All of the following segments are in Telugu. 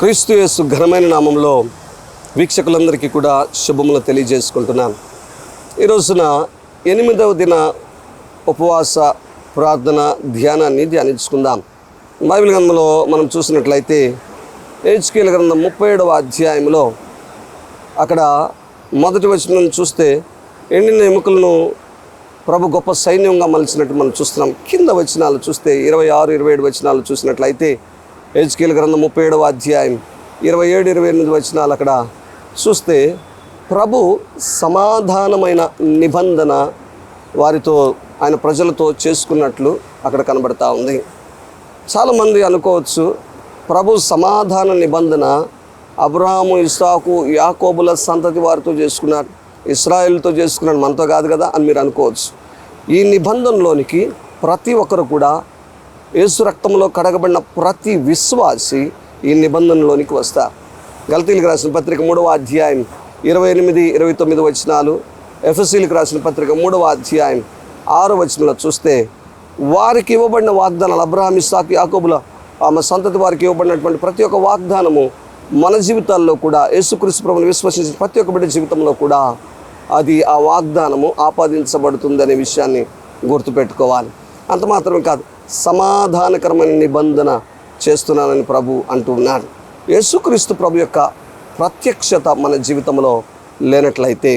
క్రీస్తు యేసు ఘనమైన నామంలో వీక్షకులందరికీ కూడా శుభములు తెలియజేసుకుంటున్నాను ఈరోజున ఎనిమిదవ దిన ఉపవాస ప్రార్థన ధ్యానాన్ని ధ్యానించుకుందాం. బైబిల్ గ్రంథంలో మనం చూసినట్లయితే ఏజ్కేల గ్రంథం ముప్పై ఏడవ అధ్యాయంలో అక్కడ మొదటి వచనం చూస్తే ఎండిన ఎముకలను ప్రభు గొప్ప సైన్యంగా మలిచినట్టు మనం చూస్తున్నాం. కింద వచనాలు చూస్తే ఇరవై ఆరు ఇరవై ఏడు వచనాలు చూసినట్లయితే హెచ్కేల గ్రంథం ముప్పై ఏడవ అధ్యాయం ఇరవై ఏడు ఇరవై ఎనిమిది వచనాలు అక్కడ చూస్తే ప్రభు సమాధానమైన నిబంధన వారితో ఆయన ప్రజలతో చేసుకున్నట్లు అక్కడ కనబడతా ఉంది. చాలామంది అనుకోవచ్చు ప్రభు సమాధాన నిబంధన అబ్రహాము ఇస్సాకు యాకోబుల సంతతి వారితో చేసుకున్నాడు ఇస్రాయిల్తో చేసుకున్నాడు మనతో కాదు కదా అని మీరు అనుకోవచ్చు. ఈ నిబంధనలోనికి ప్రతి ఒక్కరు కూడా యేసు రక్తంలో కడగబడిన ప్రతి విశ్వాసి ఈ నిబంధనలోనికి వస్తారు. గల్తీలకు రాసిన పత్రిక మూడవ అధ్యాయం ఇరవై ఎనిమిది ఇరవై తొమ్మిది వచనాలు ఎఫ్ఎస్సీలకు రాసిన పత్రిక మూడవ అధ్యాయం ఆరు వచనంలో చూస్తే వారికి ఇవ్వబడిన వాగ్దానాలు అబ్రహాం ఇస్సాకి యాకోబుల ఆమె సంతతి వారికి ఇవ్వబడినటువంటి ప్రతి ఒక్క వాగ్దానము మన జీవితాల్లో కూడా యేసుక్రీస్తు ప్రభుని విశ్వసించిన ప్రతి ఒక్క బిడ్డ జీవితంలో కూడా అది ఆ వాగ్దానము ఆపాదించబడుతుంది అనే విషయాన్ని గుర్తుపెట్టుకోవాలి. అంత మాత్రమే కాదు సమాధానకరమైన నిబంధన చేస్తున్నానని ప్రభు అంటున్నాడు. యేసుక్రీస్తు ప్రభు యొక్క ప్రత్యక్షత మన జీవితంలో లేనట్లయితే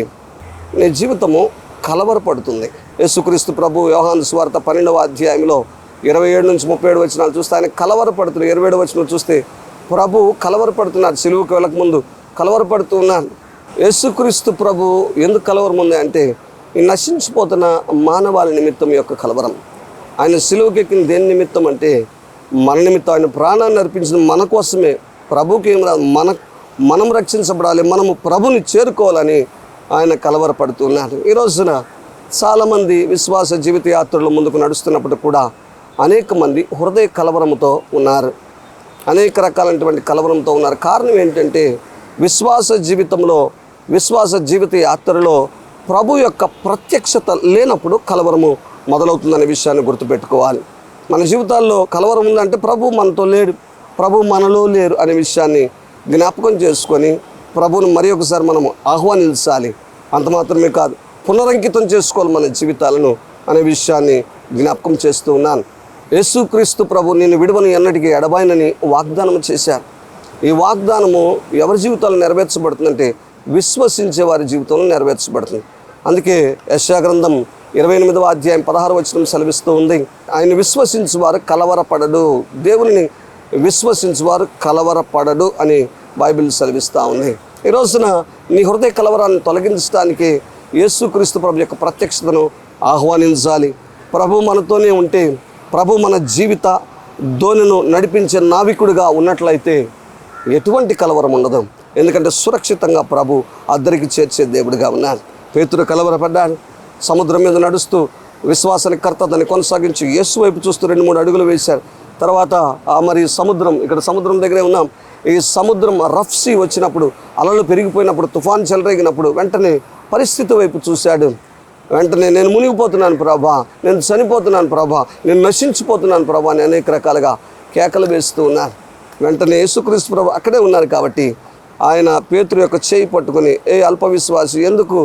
నీ జీవితము కలవరపడుతుంది. యేసుక్రీస్తు ప్రభు వ్యవహాన్ స్వార్థ పన్నెండవ అధ్యాయంలో ఇరవై ఏడు నుంచి ముప్పై ఏడు వచనాలు చూస్తే ఆయన కలవరపడుతున్నాడు ఇరవై ఏడు వచనాలు చూస్తే ప్రభు కలవరపడుతున్నారు సిలువుకి వెళ్ళక ముందు కలవరపడుతూ ఉన్నాడు. యేసుక్రీస్తు ప్రభు ఎందుకు కలవరం ఉంది అంటే నశించిపోతున్న మానవాళి నిమిత్తం యొక్క కలవరం. ఆయన సిలువకెక్కిన ఎక్కిన దేని నిమిత్తం అంటే మన నిమిత్తం ఆయన ప్రాణాన్ని అర్పించిన మన కోసమే ప్రభుకి ఏం రాదు మన మనం రక్షించబడాలి మనము ప్రభుని చేరుకోవాలని ఆయన కలవరపడుతున్నారు ఈ రోజున చాలామంది విశ్వాస జీవిత యాత్రలు ముందుకు నడుస్తున్నప్పుడు కూడా అనేక మంది హృదయ కలవరంతో ఉన్నారు. అనేక రకాలైనటువంటి కలవరంతో ఉన్నారు. కారణం ఏంటంటే విశ్వాస జీవితంలో విశ్వాస జీవిత యాత్రలో ప్రభు యొక్క ప్రత్యక్షత లేనప్పుడు కలవరము మొదలవుతుందనే విషయాన్ని గుర్తుపెట్టుకోవాలి. మన జీవితాల్లో కలవరం ఉందంటే ప్రభు మనతో లేడు. ప్రభు మనలో లేరు అనే విషయాన్ని జ్ఞాపకం చేసుకొని ప్రభువును మరి ఒకసారి మనం ఆహ్వానించాలి. అంత మాత్రమే కాదు పునరంకితం చేసుకోవాలి మన జీవితాలను అనే విషయాన్ని జ్ఞాపకం చేస్తూ ఉన్నాను. యేసుక్రీస్తు ప్రభు నేను విడువను ఎన్నటికీ ఎడబాయినని వాగ్దానం చేశారు. ఈ వాగ్దానము ఎవరి జీవితాలు నెరవేర్చబడుతుందంటే విశ్వసించే వారి జీవితంలో నెరవేర్చబడుతుంది. అందుకే యశాగ్రంథం ఇరవై ఎనిమిదవ అధ్యాయం పదహారు వచనం సెలవిస్తూ ఉంది. ఆయన విశ్వసించు వారు కలవరపడడు. దేవుని విశ్వసించు వారు కలవరపడడు అని బైబిల్ సెలవిస్తూ ఉంది. ఈ రోజున నీ హృదయ కలవరాన్ని తొలగించడానికి యేసుక్రీస్తు ప్రభు యొక్క ప్రత్యక్షతను ఆహ్వానించాలి. ప్రభు మనతోనే ఉంటే ప్రభు మన జీవిత ధోనిను నడిపించే నావికుడిగా ఉన్నట్లయితే ఎటువంటి కలవరం ఉండదు. ఎందుకంటే సురక్షితంగా ప్రభు అద్దరికి చేర్చే దేవుడిగా ఉన్నాడు. పేతుడు కలవరపడ్డాడు. సముద్రం మీద నడుస్తూ విశ్వాసానికి కర్త దాన్ని కొనసాగించి యేసు వైపు చూస్తూ రెండు మూడు అడుగులు వేశారు. తర్వాత ఆ మరి సముద్రం ఇక్కడ సముద్రం దగ్గరే ఉన్నాం. ఈ సముద్రం రఫ్సీ వచ్చినప్పుడు అలలు పెరిగిపోయినప్పుడు తుఫాన్ చెలరేగినప్పుడు వెంటనే పరిస్థితి వైపు చూశాడు. వెంటనే నేను మునిగిపోతున్నాను ప్రభా నేను చనిపోతున్నాను ప్రభా నేను నశించిపోతున్నాను ప్రభా అని అనేక రకాలుగా కేకలు వేస్తూ ఉన్నారు. వెంటనే యేసుక్రీస్తు ప్రభు అక్కడే ఉన్నారు కాబట్టి ఆయన పేతురు యొక్క చేయి పట్టుకొని ఏ అల్ప విశ్వాసి ఎందుకు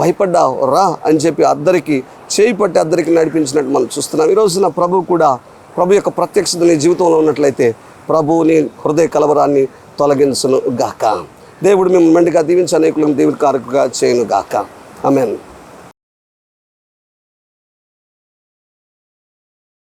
భయపడ్డావు రా అని చెప్పి అద్దరికి చేయి పట్టి అద్దరికి నడిపించినట్టు మనం చూస్తున్నాం. ఈ రోజున ప్రభు కూడా ప్రభు యొక్క ప్రత్యక్షత నీ జీవితంలో ఉన్నట్లయితే ప్రభువుని హృదయ కలవరాన్ని తొలగించును గాక దేవుడు మేము మెండుగా దీవించి అనేకులను దేవుడి కారకుగా చేయను గాక ఆమెన్.